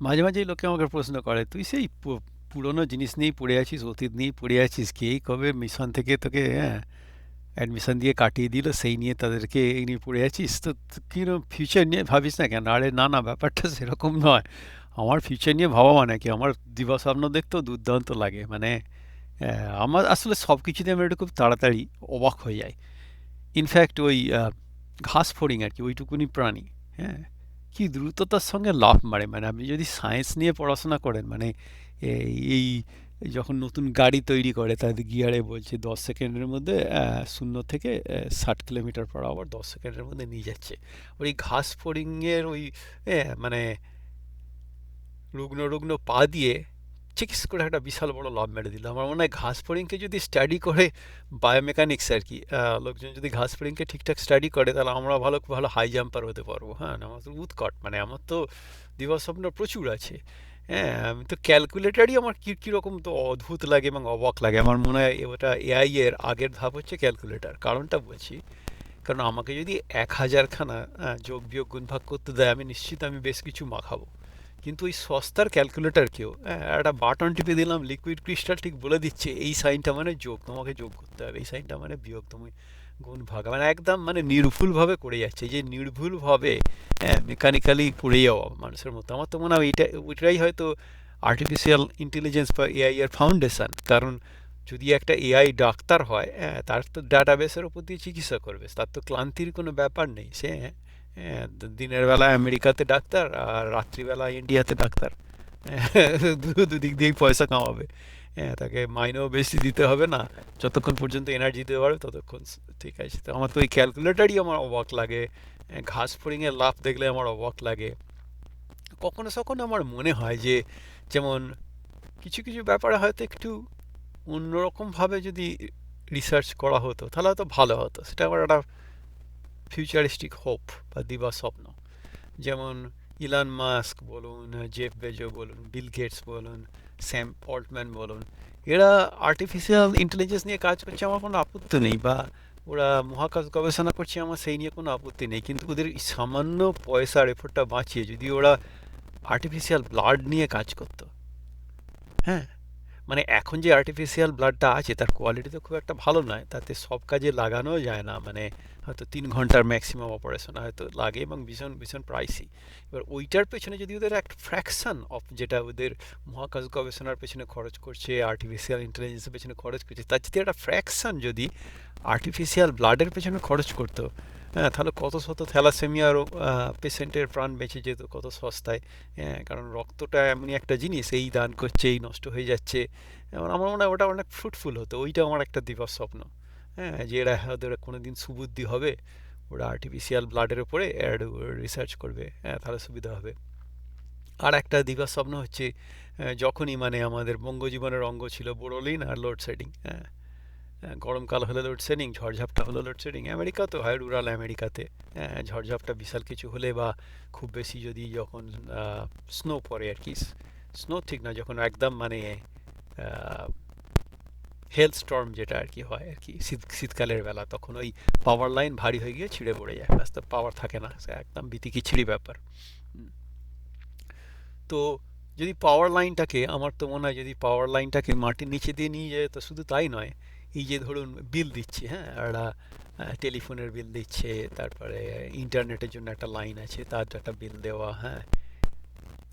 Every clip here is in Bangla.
মাঝে, মাঝেই লোকে আমাকে প্রশ্ন করে, "তুই সেই পু পুরনো জিনিস নিয়েই পড়ে আছিস, অতীত নিয়েই পড়ে আছিস। কে কবে মিশন থেকে তোকে হ্যাঁ, অ্যাডমিশন দিয়ে কাটিয়ে দিল, সেই নিয়ে তাদেরকে এই নিয়ে পড়ে আছিস। তো কিরম ফিউচার নিয়ে ভাবিস না কেন?" আরে না, না ব্যাপারটা সেরকম নয়। আমার ফিউচার নিয়ে ভাবা মানে কি, আমার দিবাস্বপ্ন দেখতেও দুর্দান্ত লাগে। মানে অ্যা আমার আসলে সবকিছুতে আমি একটু খুব তাড়াতাড়ি অবাক হয়ে যাই। ইনফ্যাক্ট ওই আ ঘাসফড়িং আরকি ওইটুকুনি প্রাণী, হ্যাঁ? কি দ্রুততার সঙ্গে লাভ মারে। মানে আপনি যদি সায়েন্স নিয়ে পড়াশোনা করেন মানে এই যখন নতুন গাড়ি তৈরি করে তাদের গিয়ারে বলছে ১০ সেকেন্ডের মধ্যে শূন্য থেকে ষাট কিলোমিটার পর আবার দশ সেকেন্ডের মধ্যে নিয়ে যাচ্ছে। ওই ঘাস ঘাসফড়িংয়ের ওই মানে রুগ্ন, রুগ্ন পা দিয়ে চিকিস করে একটা বিশাল বড় লাফ মেরে দিল। আমার মনে হয় ঘাস ঘাসফড়িংকে যদি স্টাডি করে বায়োমেকানিক্স আর কি লোকজন যদি ঘাস ঘাসফড়িংকে ঠিকঠাক স্টাডি করে তাহলে আমরা ভালো ভালো হাই জাম্পার হতে পারব। হ্যাঁ? আমার তো উৎকট মানে আমার তো দিবাস্বপ্ন প্রচুর আছে। হ্যাঁ? আমি তো ক্যালকুলেটারই আমার কি কীরকম তো অদ্ভুত লাগে এবং অবাক লাগে। আমার মনে হয় ওটা এআই এর আগের ধাপ হচ্ছে ক্যালকুলেটর। কারণটা বলছি, কারণ আমাকে যদি ১০০০ খানা আ যোগ, বিয়োগ, গুণ, ভাগ করতে দেয় আমি নিশ্চিত আমি বেশ কিছু মাখাবো। কিন্তু ওই সস্তার ক্যালকুলেটরকেও হ্যাঁ, একটা বাটন টিপে দিলাম লিকুইড ক্রিস্টাল ঠিক বলে দিচ্ছে এই সাইনটা মানে যোগ, তোমাকে যোগ করতে হবে। এই সাইনটা মানে বিয়োগ, তুমি গুণ, ভাগ। মানে একদম মানে নির্ভুলভাবে করে যাচ্ছে। যে নির্ভুলভাবে হ্যাঁ, মেকানিক্যালি করে যাওয়া মানুষের মতো। আমার তো মনে হয় এইটা ওইটাই হয়তো আর্টিফিশিয়াল ইন্টেলিজেন্স বা এআই এর ফাউন্ডেশন। কারণ যদি একটা এআই ডাক্তার হয়, হ্যাঁ, তার তো ডাটাবেসের উপর দিয়ে চিকিৎসা করবে। তার তো ক্লান্তির কোনো ব্যাপার নেই। সে হ্যাঁ, দিনের বেলায় আমেরিকাতে ডাক্তার আর রাত্রিবেলা ইন্ডিয়াতে ডাক্তার। দুদিক দিয়েই পয়সা কামাবে। হ্যাঁ, তাকে মাইনেও বেশি দিতে হবে না। যতক্ষণ পর্যন্ত এনার্জি দিতে পারবে ততক্ষণ ঠিক আছে। তো আমার তো ওই ক্যালকুলেটরই আমার অবাক লাগে। অ্যা ঘাসফড়িংয়ের লাফ দেখলে আমার অবাক লাগে। কখনো সখনো আমার মনে হয় যে যেমন কিছু, কিছু ব্যাপারে হয়তো একটু অন্যরকমভাবে যদি রিসার্চ করা হতো তাহলে হয়তো ভালো হতো। সেটা আমার একটা ফিউচারিস্টিক হোপ বা দিবা স্বপ্ন যেমন ইলান মাস্ক বলুন, জেফ বেজো বলুন, বিল গেটস বলুন, স্যাম অল্টম্যান বলুন, এরা আর্টিফিশিয়াল ইন্টেলিজেন্স নিয়ে কাজ করছে আমার কোনো আপত্তি নেই বা ওরা মহাকাশ গবেষণা করছে আমার সেই নিয়ে কোনো আপত্তি নেই। কিন্তু ওদের সামান্য পয়সার এফোর্টটা বাঁচিয়ে যদি ওরা আর্টিফিশিয়াল ব্লাড নিয়ে কাজ করতো হ্যাঁ? মানে এখন যে আর্টিফিশিয়াল ব্লাডটা আছে তার কোয়ালিটি তো খুব একটা ভালো নয়। তাতে সব কাজে লাগানোও যায় না। মানে হয়তো তিন ঘণ্টার ম্যাক্সিমাম অপারেশন হয়তো লাগে এবং ভীষণ, ভীষণ প্রাইসি। এবার ওইটার পেছনে যদি ওদের একটা ফ্র্যাকশন অফ যেটা ওদের মহাকাশ গবেষণার পেছনে খরচ করছে, আর্টিফিশিয়াল ইন্টেলিজেন্সের পেছনে খরচ করছে, তার যদি একটা ফ্র্যাকশন যদি আর্টিফিশিয়াল ব্লাডের পেছনে খরচ করত, হ্যাঁ, তাহলে কত শত থ্যালাসেমিয়া রোগ পেশেন্টের প্রাণ বেঁচে যেত কত সস্তায়। হ্যাঁ, কারণ রক্তটা এমনই একটা জিনিস এই দান করছে, এই নষ্ট হয়ে যাচ্ছে। আমার মনে হয় ওটা অনেক ফ্রুটফুল হতো। ওইটা আমার একটা দিবাস্বপ্ন। হ্যাঁ, যে এরা ওদের কোনো দিন সুবুদ্ধি হবে, ওরা আর্টিফিশিয়াল ব্লাডের উপরে অ্যাড রিসার্চ করবে। হ্যাঁ, তাহলে সুবিধা হবে। আর একটা দিবাস্বপ্ন হচ্ছে যখনই মানে আমাদের বঙ্গজীবনের অঙ্গ ছিল বোরোলিন আর লোডশেডিং। হ্যাঁ? হ্যাঁ, গরমকাল হলে লোডশেডিং, ঝড়ঝাপটা হলে লোডশেডিং। আমেরিকাতেও হয় রুরাল আমেরিকাতে। হ্যাঁ, ঝড়ঝাপটা বিশাল কিছু হলে বা খুব বেশি যদি যখন স্নো পড়ে আরকি। স্নো ঠিক না যখন একদম মানে হেল স্টর্ম যেটা আর কি হয় আর কি শীত শীতকালের বেলা তখন ওই পাওয়ার লাইন ভারী হয়ে গিয়ে ছিঁড়ে পড়ে যায়। ব্যাস তো পাওয়ার থাকে না। একদম বিতিকিচ্ছিরি ব্যাপার। তো যদি পাওয়ার লাইনটাকে আমার তো মনে হয় যদি পাওয়ার লাইনটাকে মাটির নিচে দিয়ে নিয়ে যায় তো শুধু তাই নয়, এই যে ধরুন বিল দিচ্ছি, হ্যাঁ? একটা টেলিফোনের বিল দিচ্ছে, তারপরে ইন্টারনেটের জন্য একটা লাইন আছে তার একটা বিল দেওয়া, হ্যাঁ?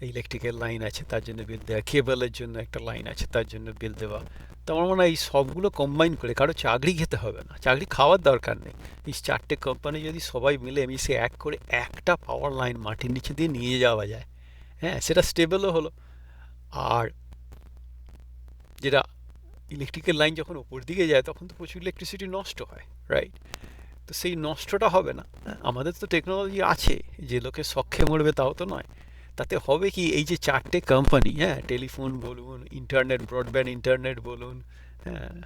ইলেকট্রিকের লাইন আছে তার জন্য বিল দেওয়া, কেবলের জন্য একটা লাইন আছে তার জন্য বিল দেওয়া। তো আমার মনে হয় এই সবগুলো কম্বাইন করে কারও চাকরি খেতে হবে না। চাকরি খাওয়ার দরকার নেই। এই চারটে কোম্পানি যদি সবাই মিলে মিশে এক করে একটা পাওয়ার লাইন মাটির নিচে দিয়ে নিয়ে যাওয়া যায়, হ্যাঁ? সেটা স্টেবলও হলো। আর যেটা ইলেকট্রিকের লাইন যখন ওপর দিকে যায় তখন তো প্রচুর ইলেকট্রিসিটি নষ্ট হয়, রাইট? তো সেই নষ্টটা হবে না। আমাদের তো টেকনোলজি আছে যে লোকে শখে মরবে তাও তো নয়। তাতে হবে কি এই যে চারটে কোম্পানি, হ্যাঁ? টেলিফোন বলুন, ইন্টারনেট, ব্রডব্যান্ড ইন্টারনেট বলুন, হ্যাঁ?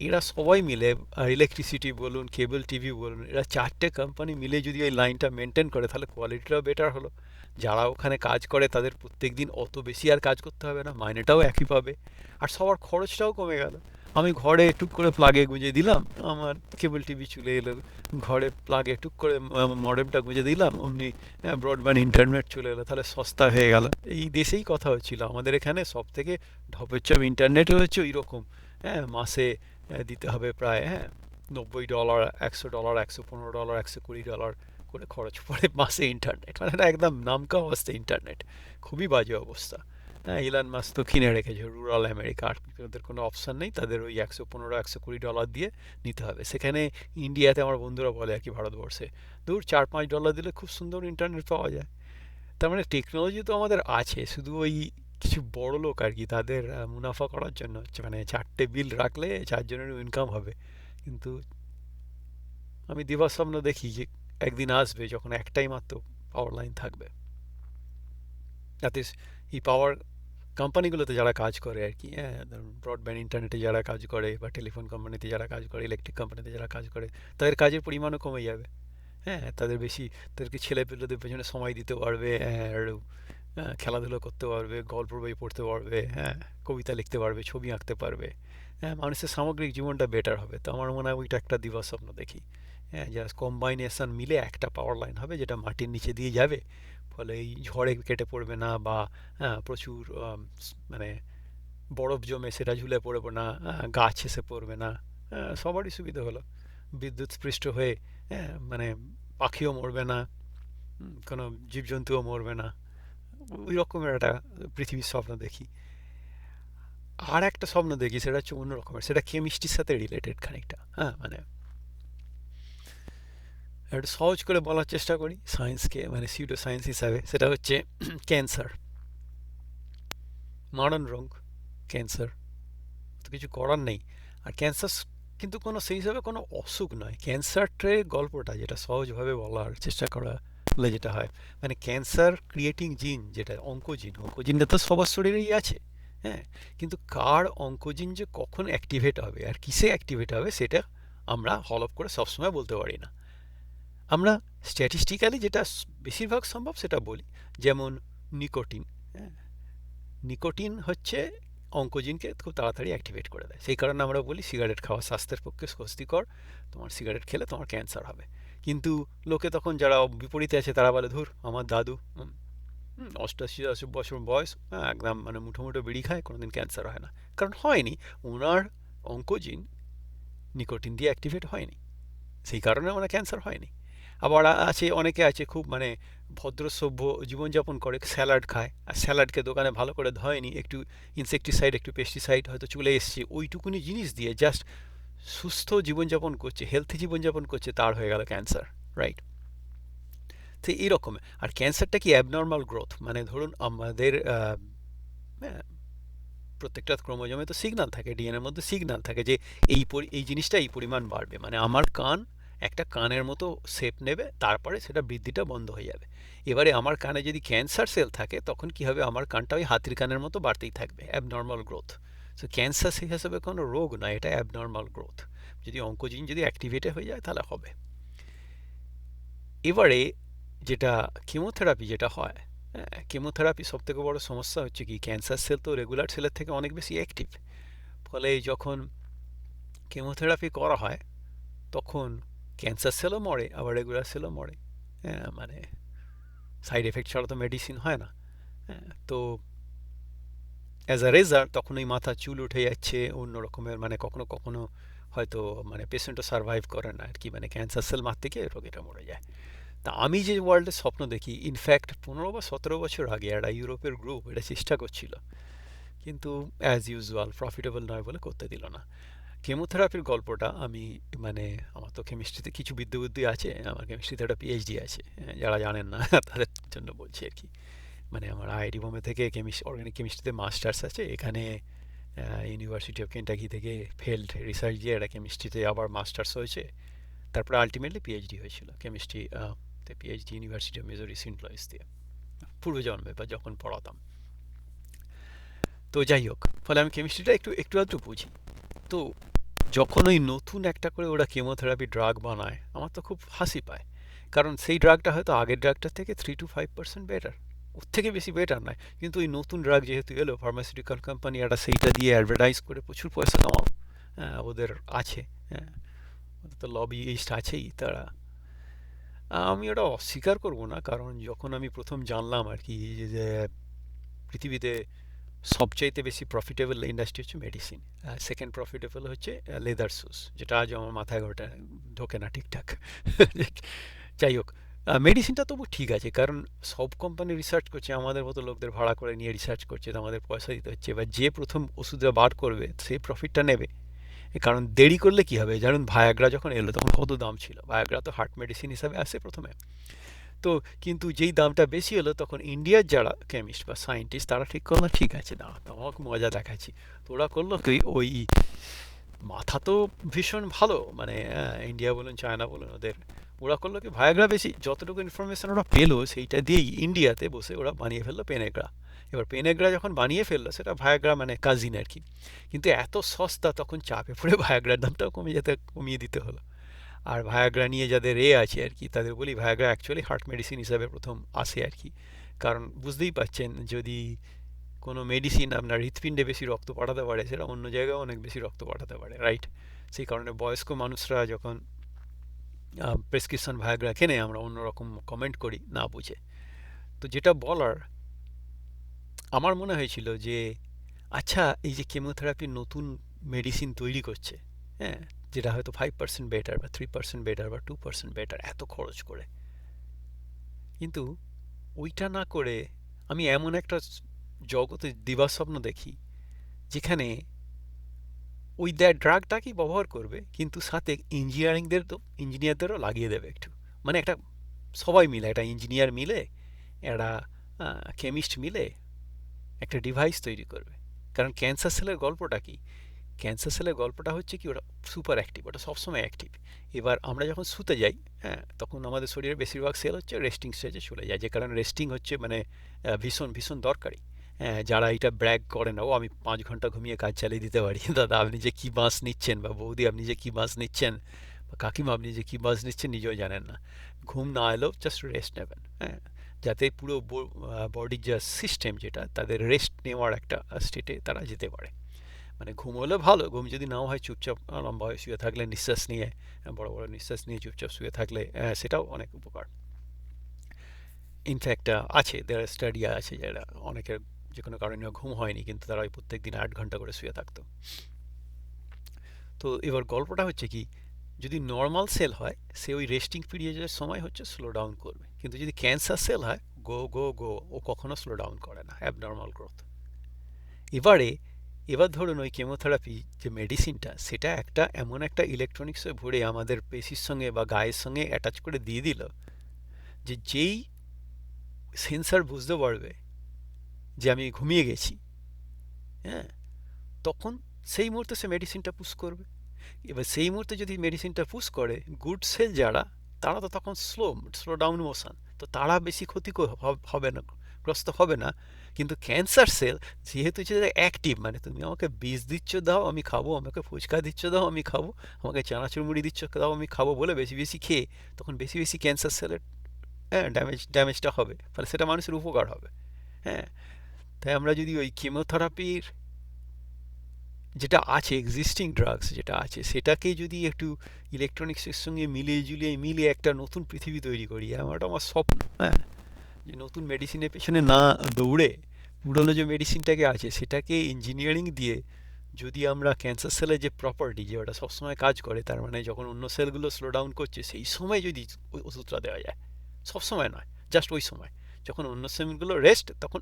এরা সবাই মিলে আর ইলেকট্রিসিটি বলুন, কেবল টিভি বলুন, এরা চারটে কোম্পানি মিলে যদি এই লাইনটা মেনটেন করে তাহলে কোয়ালিটিটাও বেটার হলো। যারা ওখানে কাজ করে তাদের প্রত্যেক দিন অত বেশি আর কাজ করতে হবে না। মাইনেটাও একই পাবে। আর সবার খরচটাও কমে গেল। আমি ঘরে টুক করে প্লাগে গুঁজে দিলাম, আমার কেবল টিভি চলে এলো, ঘরে প্লাগে টুক করে মডেমটা গুঁজে দিলাম, অমনি ব্রডব্যান্ড ইন্টারনেট চলে এলো, তাহলে সস্তা হয়ে গেল এই দেশেই কথা হচ্ছিল, আমাদের এখানে সব থেকে ঢপের চাপ ইন্টারনেটও হচ্ছে ওই রকম হ্যাঁ মাসে দিতে হবে প্রায় হ্যাঁ নব্বই ডলার একশো ডলার একশো পনেরো ডলার একশো কুড়ি ডলার করে খরচ পড়ে মাসে ইন্টারনেট মানে এটা একদম নামকা অবস্থা ইন্টারনেট খুবই বাজে অবস্থা। হ্যাঁ ইলান মাস তো কিনে রেখেছে রুরাল আমেরিকা আর ওদের কোনো অপশান নেই। তাদের ওই একশো পনেরো, একশো কুড়ি ডলার দিয়ে নিতে হবে। সেখানে ইন্ডিয়াতে আমার বন্ধুরা বলে আর কি ভারতবর্ষে দূর চার, পাঁচ ডলার দিলে খুব সুন্দর ইন্টারনেট পাওয়া যায়। তার মানে টেকনোলজি তো আমাদের আছে। শুধু ওই কিছু বড় লোক আর কি, তাদের মুনাফা করার জন্য মানে চারটে বিল রাখলে চারজনেরও ইনকাম হবে। কিন্তু আমি দিবাস্বপ্ন দেখি যে একদিন আসবে যখন একটাই মাত্র পাওয়ার লাইন থাকবে। যাতে এই পাওয়ার কোম্পানিগুলোতে যারা কাজ করে আর কি হ্যাঁ ব্রডব্যান্ড ইন্টারনেটে যারা কাজ করে বা টেলিফোন কোম্পানিতে যারা কাজ করে ইলেকট্রিক কোম্পানিতে যারা কাজ করে তাদের কাজের পরিমাণও কমে যাবে। হ্যাঁ তাদের বেশি তাদেরকে ছেলে পেলেদের পেছনে সময় দিতে পারবে হ্যাঁ, আর খেলাধুলো করতে পারবে গল্প বই পড়তে পারবে হ্যাঁ কবিতা লিখতে পারবে ছবি আঁকতে পারবে। হ্যাঁ মানুষের সামগ্রিক জীবনটা বেটার হবে। তো আমার মনে হয় ওইটা একটা দিবস স্বপ্ন দেখি। হ্যাঁ যা কম্বাইনেশন মিলে একটা পাওয়ার লাইন হবে যেটা মাটির নিচে দিয়ে যাবে ফলে এই ঝড়ে কেটে পড়বে না বা হ্যাঁ, প্রচুর মানে বরফ জমে সেটা ঝুলে পড়বে না গাছ এসে পড়বে না আহ, সবারই সুবিধা হলো। বিদ্যুৎ স্পৃষ্ট হয়ে হ্যাঁ মানে পাখিও মরবে না কোনো জীবজন্তুও মরবে না ওই রকমের একটা পৃথিবীর স্বপ্ন দেখি। আর একটা স্বপ্ন দেখি সেটা হচ্ছে অন্য রকমের সেটা কেমিস্ট্রির সাথে রিলেটেড খানিকটা হ্যাঁ মানে একটু সহজ করে বলার চেষ্টা করি সায়েন্সকে মানে সিউডো সায়েন্স হিসাবে। সেটা হচ্ছে ক্যান্সার মারণ রোগ ক্যান্সার তো কিছু করার নেই। আর ক্যান্সার কিন্তু কোনো, সেই হিসাবে কোনো অসুখ নয়। ক্যান্সারটে গল্পটা, যেটা সহজভাবে বলার চেষ্টা করা হলে যেটা হয় মানে ক্যান্সার ক্রিয়েটিং জিন যেটা অঙ্কোজিন অঙ্কোজিনটা তো সবার শরীরেই আছে হ্যাঁ? কিন্তু কার অঙ্কোজিন যে কখন অ্যাক্টিভেট হবে, আর কিসে অ্যাক্টিভেট হবে, সেটা আমরা হলফ করে সবসময় বলতে পারি না। আমরা স্ট্যাটিস্টিক্যালি যেটা বেশিরভাগ সম্ভব সেটা বলি। যেমন নিকোটিন হ্যাঁ? নিকোটিন হচ্ছে অঙ্কোজিনকে খুব তাড়াতাড়ি অ্যাক্টিভেট করে দেয়। সেই কারণে আমরা বলি সিগারেট খাওয়া স্বাস্থ্যের পক্ষে স্বস্তিকর তোমার সিগারেট খেলে তোমার ক্যান্সার হবে। কিন্তু লোকে তখন যারা বিপরীতে আছে তারা বলে ধুর আমার দাদু অষ্টাশি আশি বছর বয়স হ্যাঁ, একদম মানে মুঠো মুঠো বিড়ি খায় কোনোদিন ক্যান্সার হয় না। কারণ হয়নি ওনার অঙ্কোজিন নিকোটিন দিয়ে অ্যাক্টিভেট হয়নি। সেই কারণে ওনার ক্যান্সার হয়নি। আবার আছে, অনেকে আছে খুব মানে ভদ্র সভ্য জীবনযাপন করে, স্যালাড খায়। আর স্যালাডকে দোকানে ভালো করে ধয়নি, একটু ইনসেকটিসাইড একটু পেস্টিসাইড হয়তো চলে এসছে। ওইটুকুনি জিনিস দিয়ে জাস্ট সুস্থ জীবনযাপন করছে হেলথি জীবনযাপন করছে, তার হয়ে গেল ক্যান্সার রাইট তো এইরকম আর ক্যান্সারটা কি অ্যাবনর্মাল গ্রোথ মানে ধরুন আমাদের প্রত্যেকটা ক্রোমোজোমে তো সিগনাল থাকে ডিএনএর মধ্যে সিগনাল থাকে যে এই এই জিনিসটা এই পরিমাণ বাড়বে। মানে আমার কান একটা কানের মতো শেপ নেবে, তারপরে সেটা বৃদ্ধিটা বন্ধ হয়ে যাবে। এবারে আমার কানে যদি ক্যান্সার সেল থাকে, তখন কি হবে? আমার কানটা ওই হাতির কানের মতো বাড়তেই থাকবে অ্যাবনর্মাল গ্রোথ সো ক্যান্সার সেই হিসাবে কোনো রোগ নয় এটা অ্যাবনর্মাল গ্রোথ যদি অঙ্কোজিন যদি অ্যাক্টিভেট হয়ে যায়, তাহলে হবে। এবারে যেটা কেমোথেরাপি যেটা হয় হ্যাঁ কেমোথেরাপি সবথেকে বড় সমস্যা হচ্ছে কি ক্যান্সার সেল তো রেগুলার সেলের থেকে অনেক বেশি অ্যাক্টিভ ফলে যখন কেমোথেরাপি করা হয়, তখন ক্যান্সার সেলও মরে, আবার রেগুলার সেলও মরে। হ্যাঁ মানে সাইড এফেক্ট ছাড়া তো মেডিসিন হয় না। হ্যাঁ তো অ্যাজ আ রেজাল্ট তখন ওই মাথা চুল উঠে যাচ্ছে, অন্য রকমের মানে কখনো কখনো হয়তো মানে পেশেন্টও সার্ভাইভ করে না আর কি মানে ক্যান্সার সেল মারতে গিয়ে রোগীটা মরে যায়। তা আমি যে ওয়ার্ল্ডের স্বপ্ন দেখি ইনফ্যাক্ট পনেরো বা সতেরো বছর আগে একটা ইউরোপের গ্রুপ এটা চেষ্টা করছিল। কিন্তু অ্যাজ ইউজুয়াল প্রফিটেবল নয় বলে করতে দিল না। কেমোথেরাপির গল্পটা আমি মানে আমার তো কেমিস্ট্রিতে কিছু বিদ্যে বুদ্ধি আছে আমার কেমিস্ট্রিতে একটা পিএইচডি আছে হ্যাঁ, যারা জানেন না তাদের জন্য বলছি আর কি। মানে আমার আইআইটি বোম্বে থেকে কেমিস্ট অর্গানিক কেমিস্ট্রিতে মাস্টার্স আছে এখানে ইউনিভার্সিটি অফ কেন্টাকি থেকে ফেল্ড রিসার্চ দিয়ে একটা কেমিস্ট্রিতে আবার মাস্টার্স হয়েছে তারপরে আলটিমেটলি পিএইচডি হয়েছিল chemistry PhD university of মেজরি Saint দিয়ে পূর্বজন্মে বা যখন পড়াতাম। তো যাই হোক ফলে আমি কেমিস্ট্রিটা একটু একটু আধটু বুঝি। তো যখন ওই নতুন একটা করে ওরা কেমোথেরাপি ড্রাগ বানায় আমার তো খুব হাসি পায়। কারণ সেই ড্রাগটা হয়তো আগের ড্রাগটার থেকে three to five percent better ওর থেকে বেশি বেটার নয়। কিন্তু ওই নতুন ড্রাগ যেহেতু এলো ফার্মাসিউটিক্যাল কোম্পানি একটা সেইটা দিয়ে অ্যাডভার্টাইজ করে প্রচুর পয়সা কামাও। হ্যাঁ, ওদের আছে। হ্যাঁ ওদের তো লবিস্ট আছেই তারা। আমি ওটা অস্বীকার করব না কারণ যখন আমি প্রথম জানলাম আর কি যে পৃথিবীতে সবচাইতে বেশি প্রফিটেবল ইন্ডাস্ট্রি হচ্ছে মেডিসিন সেকেন্ড প্রফিটেবল হচ্ছে লেদার শুজ যেটা আজ আমার মাথায় ঘটে ঢোকে না ঠিকঠাক। যাই হোক মেডিসিনটা তবু ঠিক আছে, কারণ সব কোম্পানি রিসার্চ করছে, আমাদের মতো লোকদের ভাড়া করে নিয়ে রিসার্চ করছে, তো আমাদের পয়সা দিতে হচ্ছে। এবার যে প্রথম ওষুধটা বার করবে, সে প্রফিটটা নেবে। কারণ দেরি করলে কি হবে? জানুন ভায়াগ্রা যখন এলো, তখন কত দাম ছিল? ভায়াগ্রা তো হার্ট মেডিসিন হিসাবে আসে প্রথমে। তো কিন্তু যেই দামটা বেশি হলো তখন ইন্ডিয়ার যারা কেমিস্ট বা সায়েন্টিস্ট তারা ঠিক করল, ঠিক আছে না তোমাকে মজা দেখাচ্ছি। তো ওরা করল কি, ওই মাথা তো ভীষণ ভালো মানে ইন্ডিয়া বলুন চায়না বলুন, ওদের। ওরা করল কি ভায়াগ্রা বেশি, যতটুকু ইনফরমেশান ওরা পেল সেইটা দিয়েই ইন্ডিয়াতে বসে ওরা বানিয়ে ফেলল পেনেগ্রা এবার পেনেগ্রা যখন বানিয়ে ফেলল, সেটা ভায়াগ্রা মানে কাজিন আর কি। কিন্তু এত সস্তা তখন চাপে পড়ে ভায়াগ্রার দামটাও কমে যেতে, কমিয়ে দিতে হলো। আর ভায়াগ্রা নিয়ে যাদের এ আছে আর কি, তাদের বলি ভায়াগ্রা অ্যাকচুয়ালি হার্ট মেডিসিন হিসাবে প্রথম আসে আর কি। কারণ বুঝতেই পাচ্ছেন যদি কোনো মেডিসিন আপনার হৃৎপিণ্ডে বেশি রক্ত পাঠাতে পারে, সেটা অন্য জায়গায় অনেক বেশি রক্ত পাঠাতে পারে রাইট সেই কারণে বয়স্ক মানুষরা যখন প্রেসক্রিপশন ভায়াগ্রা কেনে, আমরা অন্যরকম কমেন্ট করি, না বুঝে। তো যেটা বলার, আমার মনে হয়েছিল যে আচ্ছা এই যে কেমোথেরাপির নতুন মেডিসিন তৈরি করছে হ্যাঁ? যেটা হয়তো ফাইভ পার্সেন্ট বেটার বা থ্রি পার্সেন্ট বেটার বা টু পার্সেন্ট বেটার এত খরচ করে। কিন্তু ওইটা না করে আমি এমন একটা জগতে দিবাস্বপ্ন দেখি, যেখানে ওই দেয় ড্রাগটাকেই ব্যবহার করবে, কিন্তু সাথে ইঞ্জিনিয়ারিংদের তো ইঞ্জিনিয়ারদেরও লাগিয়ে দেবে একটু। মানে একটা সবাই মিলে, একটা ইঞ্জিনিয়ার মিলে, একটা কেমিস্ট মিলে একটা ডিভাইস তৈরি করবে। কারণ ক্যান্সার সেলের গল্পটা কি? ক্যান্সার সেলের গল্পটা হচ্ছে কি ওটা সুপার অ্যাক্টিভ ওটা সবসময় অ্যাক্টিভ এবার আমরা যখন শুতে যাই হ্যাঁ তখন আমাদের শরীরের বেশিরভাগ সেল হচ্ছে রেস্টিং স্টেজে চলে যায়, যে কারণে রেস্টিং হচ্ছে মানে ভীষণ ভীষণ দরকারি। হ্যাঁ যারা এটা ব্র্যাগ করে না, ও, আমি পাঁচ ঘণ্টা ঘুমিয়ে কাজ চালিয়ে দিতে পারি। দাদা, আপনি যে কী বাস নিচ্ছেন বা বৌদি, আপনি যে কী বাস নিচ্ছেন বা কাকিমা, আপনি যে কী বাস নিচ্ছেন নিজেও জানেন না। ঘুম না এলেও জাস্ট রেস্ট নেবেন হ্যাঁ। যাতে পুরো বডির যা সিস্টেম যেটা, তাদের রেস্ট নেওয়ার একটা স্টেটে তারা যেতে পারে। মানে ঘুম হলে ভালো, ঘুম যদি নাও হয় চুপচাপ লম্বা হয়ে শুয়ে থাকলে নিঃশ্বাস নিয়ে বড় বড় নিঃশ্বাস নিয়ে চুপচাপ শুয়ে থাকলে সেটাও অনেক উপকার। ইনফ্যাক্ট আছে দেয়ার স্টাডি আছে যারা অনেকের যে কোনো কারণে ঘুম হয়নি, কিন্তু তারা ওই প্রত্যেক দিন আট ঘণ্টা করে শুয়ে থাকতো। তো এবার গল্পটা হচ্ছে কি, যদি নর্মাল সেল হয়, সে ওই রেস্টিং পিরিয়ডের সময় হচ্ছে স্লো ডাউন করবে। কিন্তু যদি ক্যান্সার সেল হয় গো গো গো ও কখনো স্লো ডাউন করে না অ্যাবনর্মাল গ্রোথ এবারে এবার ধরুন ওই কেমোথেরাপি যে মেডিসিনটা সেটা একটা এমন একটা ইলেকট্রনিক্সে ভরে আমাদের পেশির সঙ্গে বা গায়ের সঙ্গে অ্যাটাচ করে দিয়ে দিল যে যেই সেন্সার বুঝতে পারবে যে আমি ঘুমিয়ে গেছি হ্যাঁ? তখন সেই মুহূর্তে সে মেডিসিনটা পুশ করবে। এবার সেই মুহূর্তে যদি মেডিসিনটা পুশ করে গুড সেল যারা, তারা তো তখন স্লো স্লো ডাউন মোশন তো তারা বেশি ক্ষতি হবে না, গ্রস্ত হবে না। কিন্তু ক্যান্সার সেল যেহেতু যে অ্যাক্টিভ মানে তুমি আমাকে বীজ দিচ্ছ, দাও, আমি খাব, আমাকে ফুচকা দিচ্ছ, দাও, আমি খাব, আমাকে চানাচুর মুড়ি দিচ্ছ, দাও, আমি খাব বলে বেশি বেশি খেয়ে তখন বেশি বেশি ক্যান্সার সেলের হ্যাঁ ড্যামেজ ড্যামেজটা হবে। ফলে সেটা মানুষের উপকার হবে। হ্যাঁ তাই আমরা যদি ওই কেমোথেরাপির যেটা আছে এক্সিস্টিং ড্রাগস যেটা আছে, সেটাকে যদি একটু ইলেকট্রনিক্সের সঙ্গে মিলিয়ে জুলিয়ে মিলিয়ে একটা নতুন পৃথিবী তৈরি করি ওটা আমার স্বপ্ন হ্যাঁ। যে নতুন মেডিসিনের পেছনে না দৌড়ে পুরনো যে মেডিসিনটাকে আছে, সেটাকে ইঞ্জিনিয়ারিং দিয়ে যদি আমরা ক্যান্সার সেলের যে প্রপার্টি যে ওটা সবসময় কাজ করে, তার মানে যখন অন্য সেলগুলো স্লো ডাউন করছে, সেই সময় যদি ওষুধটা দেওয়া যায়। সবসময় নয় জাস্ট ওই সময়। যখন অন্য সেলগুলো রেস্ট তখন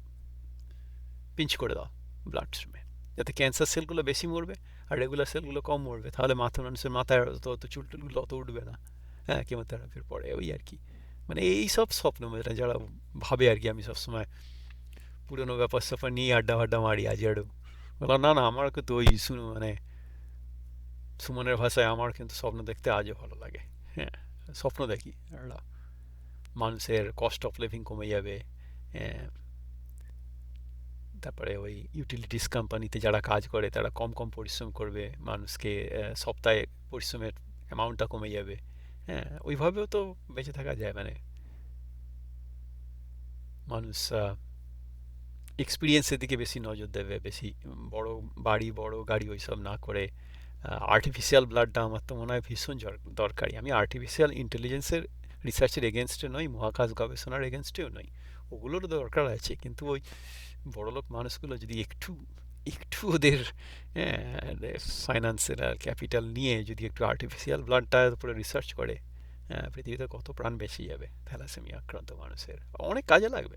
পিঞ্চ করে দাও ব্লাড স্ট্রিমে যাতে ক্যান্সার সেলগুলো বেশি মরবে আর রেগুলার সেলগুলো কম মরবে। তাহলে মাথা মানুষের মাথায় অত অত চুল টুলগুলো অত উঠবে না। হ্যাঁ কেমোথেরাপির পরে, ওই আর কি। মানে এই সব স্বপ্ন মেয়েরা যারা ভাবে আর কি আমি সবসময় পুরোনো ব্যাপার স্যাপার নিয়ে আড্ডা ফাড্ডা মারি, আজ আডু বললাম, না না, আমার কিন্তু ওই শুনো মানে সুমনের ভাষায় আমার কিন্তু স্বপ্ন দেখতে আজও ভালো লাগে। হ্যাঁ স্বপ্ন দেখি মানুষের কস্ট অফ লিভিং কমে যাবে তারপরে ওই ইউটিলিটিস কোম্পানিতে যারা কাজ করে, তারা কম কম পরিশ্রম করবে, মানুষকে সপ্তাহে পরিশ্রমের অ্যামাউন্টটা কমে যাবে। হ্যাঁ ওইভাবেও তো বেঁচে থাকা যায় মানে মানুষ এক্সপিরিয়েন্সের দিকে বেশি নজর দেবে, বেশি বড় বাড়ি, বড় গাড়ি ওইসব না করে। আর্টিফিশিয়াল ব্লাডটা আমার তো মনে হয় ভীষণ দরকারি। আমি আর্টিফিশিয়াল ইন্টেলিজেন্সের রিসার্চের এগেনস্টে নই, মহাকাশ গবেষণার এগেনস্টেও নই। ওগুলোর দরকার আছে, কিন্তু ওই বড়লোক মানুষগুলো যদি একটু একটু ওদের ফাইন্যান্সের আর ক্যাপিটাল নিয়ে যদি একটু আর্টিফিশিয়াল ব্লাডটার উপরে রিসার্চ করে হ্যাঁ, পৃথিবীতে কত প্রাণ বেঁচে যাবে থ্যালাসেমিয়া আক্রান্ত মানুষের। অনেক কাজে লাগবে।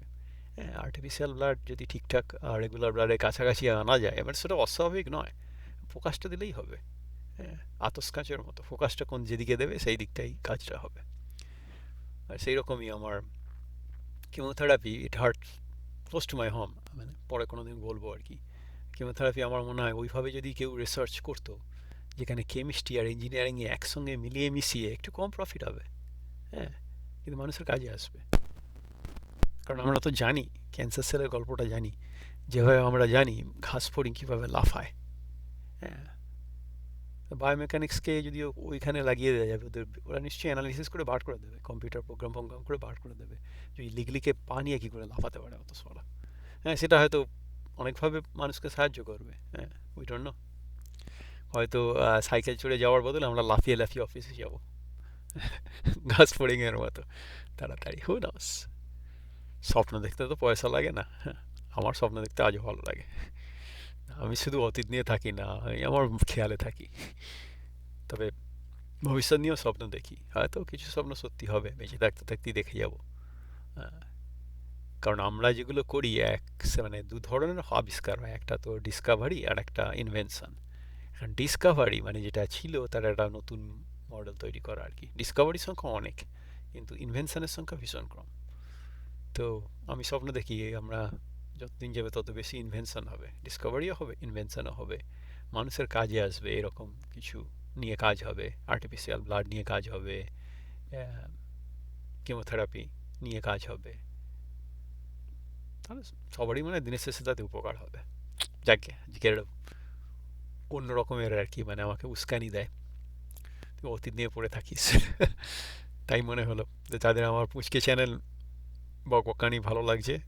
হ্যাঁ আর্টিফিশিয়াল ব্লাড যদি ঠিকঠাক রেগুলার ব্লাডের কাছাকাছি আনা যায় এবার সেটা অস্বাভাবিক নয়। ফোকাসটা দিলেই হবে। হ্যাঁ আতস কাঁচের মতো। ফোকাসটা কোন যেদিকে দেবে সেই দিকটাই কাজটা হবে। আর সেই রকমই আমার chemotherapy it hurt close to my home মানে পরে কোনো দিন বলব আর কি। কেমোথেরাপি আমার মনে হয় ওইভাবে যদি কেউ রিসার্চ করতো, যেখানে কেমিস্ট্রি আর ইঞ্জিনিয়ারিংয়ে একসঙ্গে মিলিয়ে মিশিয়ে একটু কম প্রফিট হবে হ্যাঁ কিন্তু মানুষের কাজে আসবে। কারণ আমরা তো জানি ক্যান্সার সেলের গল্পটা জানি, যেভাবে আমরা জানি ঘাস ফড়িং কীভাবে লাফায় হ্যাঁ। বায়োমেকানিক্সকে যদি ওইখানে লাগিয়ে দেওয়া যাবে, ওদের ওরা নিশ্চয়ই অ্যানালিসিস করে বার করে দেবে কম্পিউটার প্রোগ্রাম ফোগ্রাম করে বার করে দেবে। যে লিগলিকে পা নিয়ে কী করে লাফাতে পারে অত সরা হ্যাঁ সেটা হয়তো অনেকভাবে মানুষকে সাহায্য করবে হ্যাঁ উই ডোন্ট নো হয়তো সাইকেল চড়ে যাওয়ার বদলে আমরা লাফিয়ে লাফিয়ে অফিসে যাব। গাছ ফড়িংয়ের মতো। তাড়াতাড়ি হু নস স্বপ্ন দেখতে তো পয়সা লাগে না হ্যাঁ, আমার স্বপ্ন দেখতে আজও ভালো লাগে। আমি শুধু অতীত নিয়ে থাকি না আমি আমার খেয়ালে থাকি। তবে ভবিষ্যৎ নিয়েও স্বপ্ন দেখি হয়তো কিছু স্বপ্ন সত্যি হবে বেঁচে থাকতে থাকতেই দেখে যাব। কারণ আমরা যেগুলো করি এক মানে দু ধরনের আবিষ্কার হয়, একটা তো ডিসকাভারি আর একটা ইনভেনশন এখন ডিসকাভারি মানে যেটা ছিল, তার একটা নতুন মডেল তৈরি করা আর কি। ডিসকাভারির সংখ্যা অনেক, কিন্তু ইনভেনশনের সংখ্যা ভীষণ কম। তো আমি স্বপ্ন দেখি আমরা যতদিন যাবে তত বেশি ইনভেনশন হবে। ডিসকভারিও হবে ইনভেনশনও হবে। মানুষের কাজে আসবে, এরকম কিছু নিয়ে কাজ হবে। আর্টিফিশিয়াল ব্লাড নিয়ে কাজ হবে কেমোথেরাপি নিয়ে কাজ হবে। তাহলে সবারই মানে দিনের শেষে তাতে উপকার হবে। যাকে জিকের অন্য রকমের আর কি মানে আমাকে উস্কানি দেয়। তুই অতীত নিয়ে পড়ে থাকিস। তাই মনে হলো যে তাদের আমার পুচকে চ্যানেল বা বকবকানি ভালো লাগছে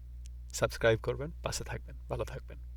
সাবস্ক্রাইব করবেন, পাশে থাকবেন, ভালো থাকবেন।